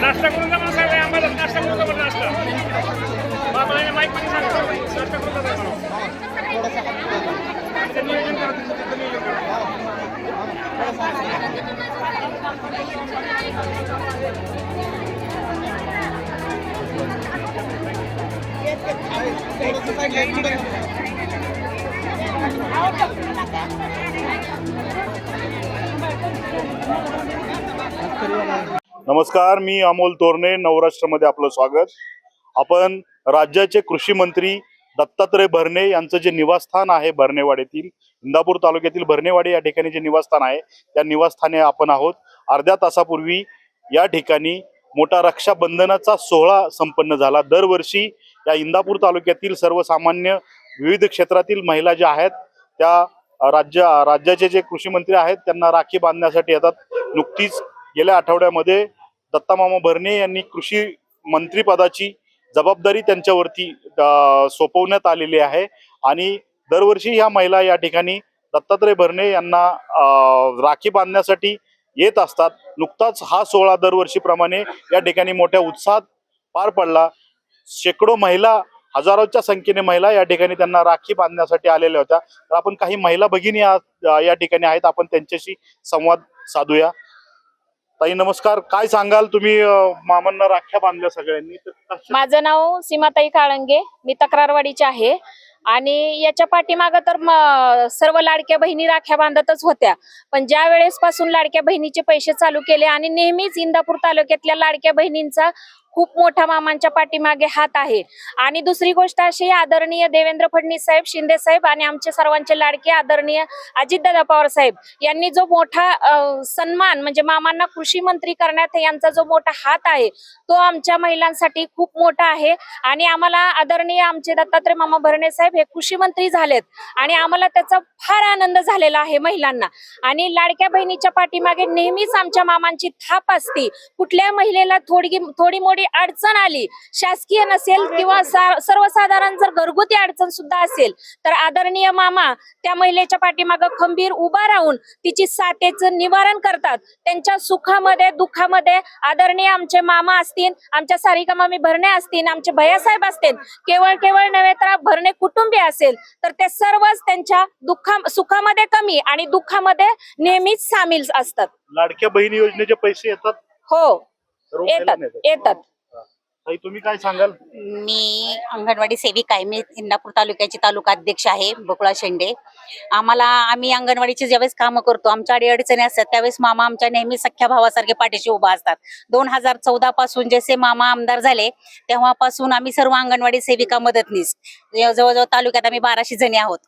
नाश्ता करून जा म्हणून सांगा आम्हाला नाश्ता करून जा म्हणून नाश्ता बाबा माईकमध्ये सांगा नमस्कार मी अमोल तोरणे नवराष्ट्रमध्ये आपलं स्वागत. आपण राज्याचे कृषी मंत्री दत्तात्रय भरणे यांचं जे निवासस्थान आहे भरणेवाडीतील इंदापूर तालुक्यातील भरणेवाडी या ठिकाणी जे निवासस्थान आहे त्या निवासस्थाने आपण आहोत. अर्ध्या तासापूर्वी या ठिकाणी मोठा रक्षाबंधनाचा सोहळा संपन्न झाला. दरवर्षी या इंदापूर तालुक्यातील सर्वसामान्य विविध क्षेत्रातील महिला ज्या आहेत त्या राज्य राज्याचे जे कृषी मंत्री आहेत त्यांना राखी बांधण्यासाठी येतात. नुकतीच गेल्या आठवड्यामध्ये दत्तामामा भरणे यांनी कृषी मंत्रीपदाची जबाबदारी त्यांच्यावरती सोपवण्यात आलेली आहे. आणि दरवर्षी ह्या महिला या ठिकाणी दत्तात्रय भरणे यांना राखी बांधण्यासाठी येत असतात. नुकताच हा सोहळा दरवर्षीप्रमाणे या ठिकाणी मोठ्या उत्साहात पार पडला. शेकडो महिला हजारोच्या संख्येने महिला या ठिकाणी त्यांना राखी बांधण्यासाठी आलेल्या होत्या. तर आपण काही महिला भगिनी या या ठिकाणी आहेत. आपण त्यांच्याशी संवाद साधूया. ताई नमस्कार. काय सांगाल? तुम्ही मामांना राख्या बांधल्या सगळ्यांनी. माझं नाव सीमाताई काळंगे. मी तक्रारवाडीचे आहे. आणि याच्या पाठीमागं तर म- सर्व लाडक्या बहिणी राख्या बांधतच होत्या. पण ज्या वेळेस पासून लाडक्या बहिणीचे पैसे चालू केले आणि नेहमीच इंदापूर तालुक्यातल्या लाडक्या बहिणींचा खूप मोठा मामांच्या पाठीमागे हात आहे. आणि दुसरी गोष्ट अशी आदरणीय देवेंद्र फडणवीस साहेब शिंदे साहेब आणि आमचे सर्वांचे लाडके आदरणीय अजितदादा पवार साहेब यांनी जो मोठा सन्मान म्हणजे मामांना कृषी मंत्री करण्यात यांचा जो मोठा हात आहे तो आमच्या महिलांसाठी खूप मोठा आहे. आणि आम्हाला आदरणीय आमचे दत्तात्रय मामा भरणे साहेब हे कृषी मंत्री झालेत आणि आम्हाला त्याचा फार आनंद झालेला आहे महिलांना. आणि लाडक्या बहिणीच्या पाठीमागे नेहमीच आमच्या मामांची थाप असती. कुठल्या महिलेला थोडी थोडी मोठी अडचण आली शासकीय नसेल किंवा सर्वसाधारण जर घरगुती अडचण सुद्धा असेल तर आदरणीय मामा त्या महिलेच्या पाठीमागं खंबीर उभा राहून तिची साथेचं निवारण करतात. त्यांच्या सुखामध्ये दुःखामध्ये आदरणीय आमचे मामा असतील आमच्या सारिका मामी भरणे असतील आमचे भैयासाहेब असतील केवळ केवळ नव्हे तर भरणे कुटुंबीय असेल तर ते सर्वच त्यांच्या दुःखा सुखामध्ये कमी आणि दुःखामध्ये नेहमीच सामील असतात. लाडक्या बहिणी योजनेचे पैसे येतात? हो. येतात येतात. येतात. ताई तुम्ही काय सांगाल? मी अंगणवाडी सेविका आहे. मी इंदापूर तालुक्याची तालुका अध्यक्ष आहे बकुळा शेंडे. आम्हाला आम्ही अंगणवाडीची ज्यावेळेस कामं करतो आमच्या अडीअडचणी असतात त्यावेळेस मामा आमच्या नेहमी सख्या भावासारखे पाठीशी उभा असतात. दोन हजार चौदा पासून जसे मामा आमदार झाले तेव्हापासून आम्ही सर्व अंगणवाडी सेविका मदतनीस. जवळजवळ तालुक्यात आम्ही बाराशे जणी आहोत.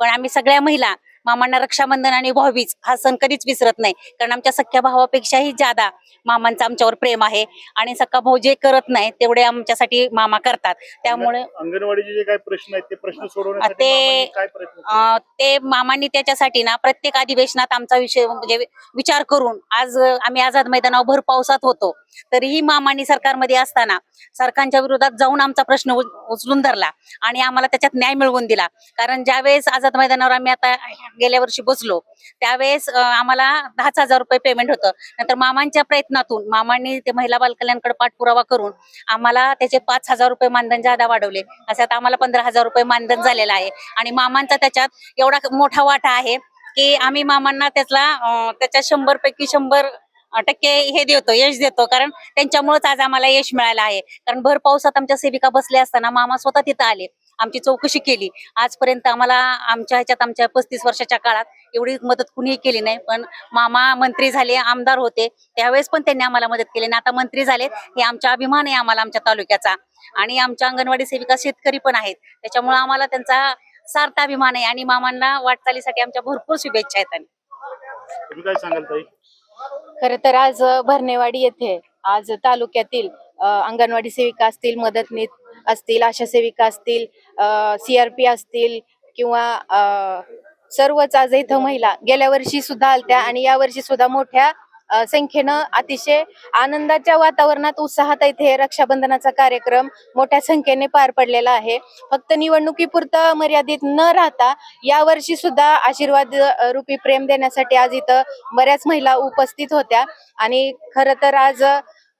पण आम्ही सगळ्या महिला मामांना रक्षाबंधन आणि भाऊबीज हा सण कधीच विसरत नाही. कारण आमच्या सख्या भावापेक्षाही ज्यादा मामांचं आमच्यावर प्रेम आहे आणि सख्खा भाऊ जे करत नाही तेवढे आमच्यासाठी मामा करतात. त्यामुळे अंगणवाडीचे जे काही प्रश्न आहेत ते प्रश्न सोडवण्यासाठी ते- मामांनी काय प्रयत्न केले? अं, ते मामांनी त्याच्यासाठी ना प्रत्येक अधिवेशनात आमचा विषय म्हणजे विचार करून आज अं, आम्ही आझाद मैदानावर भर पावसात होतो. तरीही मामांनी सरकारमध्ये असताना सरकारच्या विरोधात जाऊन आमचा प्रश्न उचलून धरला आणि आम्हाला त्याच्यात न्याय मिळवून दिला. कारण ज्यावेळेस आझाद मैदानावर आम्ही आता गेल्या वर्षी बसलो त्यावेळेस आम्हाला दहाच हजार रुपये पेमेंट होतं. नंतर मामांच्या प्रयत्नातून मामांनी ते महिला बालकल्याणकडे पाठपुरावा करून आम्हाला त्याचे पाच हजार रुपये मानधन जादा वाढवले. असं आता आम्हाला पंधरा हजार रुपये मानधन झालेलं आहे. आणि मामांचा त्याच्यात एवढा मोठा वाटा आहे की आम्ही मामांना त्यातला त्याच्या शंभर पैकी शंभर टक्के हे देतो यश देतो. कारण त्यांच्यामुळेच आज आम्हाला यश मिळालं आहे. कारण भर पावसात आमच्या सेविका बसल्या असताना मामा स्वतः तिथं आले. आमची चौकशी केली. आजपर्यंत आम्हाला आमच्या ह्याच्यात आमच्या पस्तीस वर्षाच्या काळात एवढी मदत कुणीही केली नाही. पण मामा मंत्री झाले आमदार होते. त्यावेळेस पण त्यांनी आम्हाला मदत केली. आणि आता मंत्री झालेत हे आमचा अभिमान आहे आम्हाला आमच्या तालुक्याचा. आणि आमच्या अंगणवाडी सेविका शेतकरी पण आहेत. त्याच्यामुळे आम्हाला त्यांचा सार्थ अभिमान आहे. आणि मामांना वाटचालीसाठी आमच्या भरपूर शुभेच्छा आहेत. आणि तुम्ही काय सांगाल ताई? खर तर आज भरणेवाडी येथे आज तालुक्यातील अंगणवाडी सेविका असतील मदतनीस असतील आशा सेविका असतील सी आर पी असतील किंवा सर्वच आज इथं महिला गेल्या वर्षी सुद्धा आलत्या आणि या वर्षी सुद्धा मोठ्या संख्येनं अतिशय आनंदाच्या वातावरणात उत्साहात इथे रक्षाबंधनाचा कार्यक्रम मोठ्या संख्येने पार पडलेला आहे. फक्त निवडणुकीपुरतं मर्यादित न राहता या वर्षी सुद्धा आशीर्वाद रूपी प्रेम देण्यासाठी आज इथं बऱ्याच महिला उपस्थित होत्या. आणि खर तर आज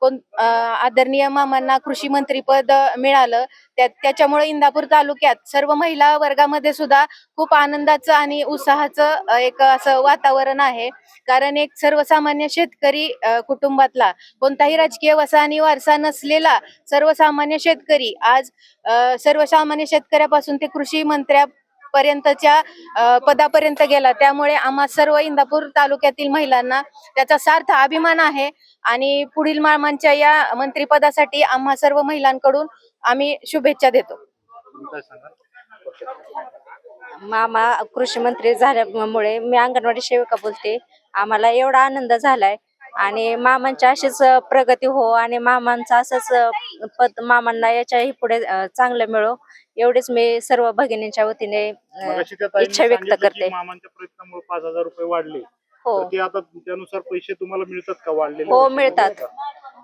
कोण आदरणीय मामांना कृषी मंत्रीपद मिळालं त्या त्याच्यामुळे इंदापूर तालुक्यात सर्व महिला वर्गामध्ये सुद्धा खूप आनंदाचं आणि उत्साहाचं एक असं वातावरण आहे. कारण एक सर्वसामान्य शेतकरी कुटुंबातला कोणताही राजकीय वसा आणि वारसा नसलेला सर्वसामान्य शेतकरी आज सर्वसामान्य शेतकऱ्यापासून ते कृषी मंत्र्या पर्यंतच्या पदापर्यंत गेला. त्यामुळे आम्हा सर्व इंदापूर तालुक्यातील महिलांना त्याचा सार्थ अभिमान आहे. आणि पुढील मामांच्या या मंत्रीपदासाठी आम्हा सर्व महिलांकडून आम्ही शुभेच्छा देतो. मामा कृषी मंत्री झाल्यामुळे मी अंगणवाडी सेविका बोलते. आम्हाला एवढा आनंद झालाय. आणि मामांची अशीच प्रगती हो आणि मामांचं असंच पद मामांना याच्याही पुढे चांगलं मिळो एवढेच मी सर्व भगिनींच्या वतीने इच्छा व्यक्त करते. मामांच्या प्रयत्नामुळे पाच हजार रुपये वाढले हो ते आता त्यानुसार पैसे तुम्हाला मिळतात का वाढलेले हो, पैसे मिळतात.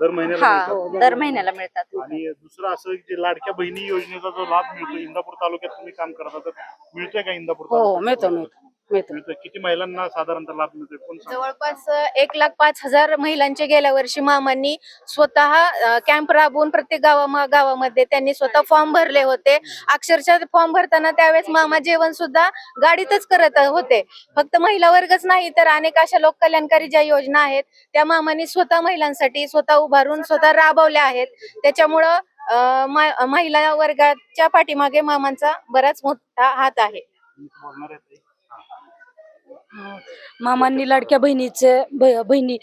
दर महिन्याला हा? दर महिन्याला मिळतात आणि दुसरं असं जे लाडक्या बहिणी योजनेचा जो लाभ मिळतो इंदापूर तालुक्यात तुम्ही काम करता तर मिळतोय का इंदापूर हो? मिळतो मिळतो मिळतो. मिळतोय. किती महिलांना साधारणतः लाभ मिळतोय? कोण सांगतं? जवळपास एक लाख पाच हजार महिलांचे गेल्या वर्षी मामांनी स्वतः कॅम्प राबवून प्रत्येक गावा गावामध्ये त्यांनी स्वतः फॉर्म भरले होते. अक्षरशः फॉर्म भरताना त्यावेळेस मामा जेवण सुद्धा गाडीतच करत होते. फक्त महिला वर्गच नाही तर अनेक अशा लोक कल्याणकारी ज्या योजना आहेत त्या मामांनी स्वतः महिलांसाठी स्वतः उभारून स्वतः राबवल्या आहेत. त्याच्यामुळं अ, मा- महिला वर्गाच्या पाठीमागे मामांचा बराच मोठा हात आहे. बोलणार आहे ताई? मामांनी लाडक्या बहिणीचे ब- बहिणी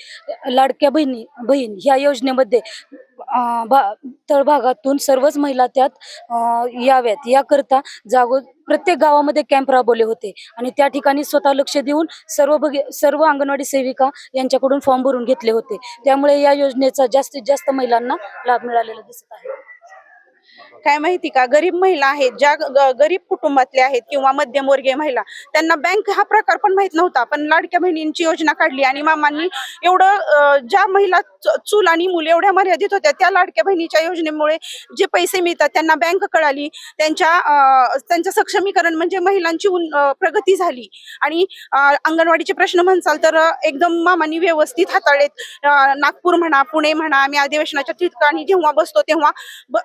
लाडक्या बहिणी बहीण ह्या योजनेमध्ये अं, भा- तळभागातून सर्वच महिला त्यात अं, याव्यात. याकरता जागो प्रत्येक गावामध्ये कॅम्प राबवले होते. आणि त्या ठिकाणी स्वतः लक्ष देऊन सर्व बघे सर्व अंगणवाडी सेविका यांच्याकडून फॉर्म भरून घेतले होते. त्यामुळे या योजनेचा जास्तीत जास्त महिलांना लाभ मिळालेला दिसत आहे. काय माहिती का? गरीब महिला आहेत ज्या गरीब कुटुंबातल्या आहेत किंवा मध्यमवर्गीय महिला त्यांना बँक हा प्रकार पण माहीत नव्हता. पण लाडक्या बहिणींची योजना काढली आणि मामांनी एवढं ज्या महिला चूल आणि मुलं एवढ्या मर्यादित होत्या त्या लाडक्या बहिणीच्या योजनेमुळे जे पैसे मिळतात त्यांना बँक कळाली. त्यांच्या त्यांचं सक्षमीकरण म्हणजे महिलांची प्रगती झाली. आणि अंगणवाडीचे प्रश्न म्हणसाल तर एकदम मामांनी व्यवस्थित हाताळलेत. नागपूर म्हणा पुणे म्हणा आम्ही अधिवेशनाच्या ठिकाणी जेव्हा बसतो तेव्हा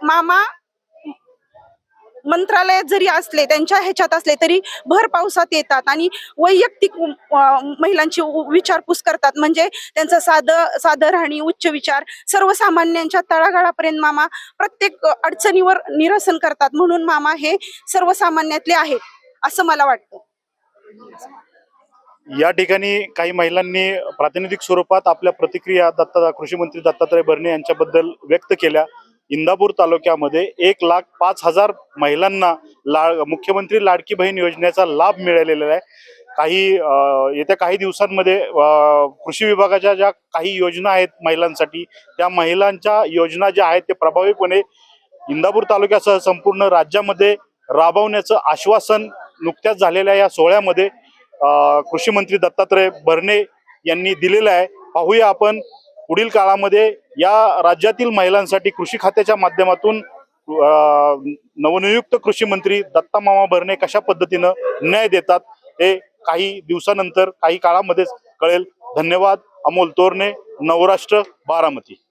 मामा मंत्रालयात जरी असले त्यांच्या ह्याच्यात असले तरी भर पावसात येतात आणि वैयक्तिक महिलांची विचारपूस करतात. म्हणजे त्यांचं साधं साधं राहणी उच्च विचार सर्वसामान्यांच्या तळागाळापर्यंत मामा प्रत्येक अडचणीवर निरसन करतात. म्हणून मामा हे सर्वसामान्यातले आहेत असं मला वाटतं. या ठिकाणी काही महिलांनी प्रातिनिधिक स्वरूपात आपल्या प्रतिक्रिया दत्ता कृषी मंत्री दत्तात्रय भरणे यांच्याबद्दल व्यक्त केल्या. इंदापूर तालुक्यामध्ये एक लाख पाच हजार महिलांना ला मुख्यमंत्री लाडकी बहीण योजनेचा लाभ मिळालेला आहे. काही येत्या काही दिवसांमध्ये कृषी विभागाच्या ज्या काही योजना आहेत महिलांसाठी त्या महिलांच्या योजना ज्या आहेत ते प्रभावीपणे इंदापूर तालुक्यासह संपूर्ण राज्यामध्ये राबवण्याचं आश्वासन नुकत्याच झालेल्या या सोहळ्यामध्ये कृषी मंत्री दत्तात्रय भरणे यांनी दिलेलं आहे. पाहूया आपण पुढील काळामध्ये या राज्यातील महिलांसाठी कृषी खात्याच्या माध्यमातून नवनियुक्त कृषी मंत्री दत्ता मामा भरणे कशा पद्धतीनं न्याय देतात हे काही दिवसानंतर काही काळामध्येच कळेल. धन्यवाद. अमोल तोरणे नवराष्ट्र बारामती.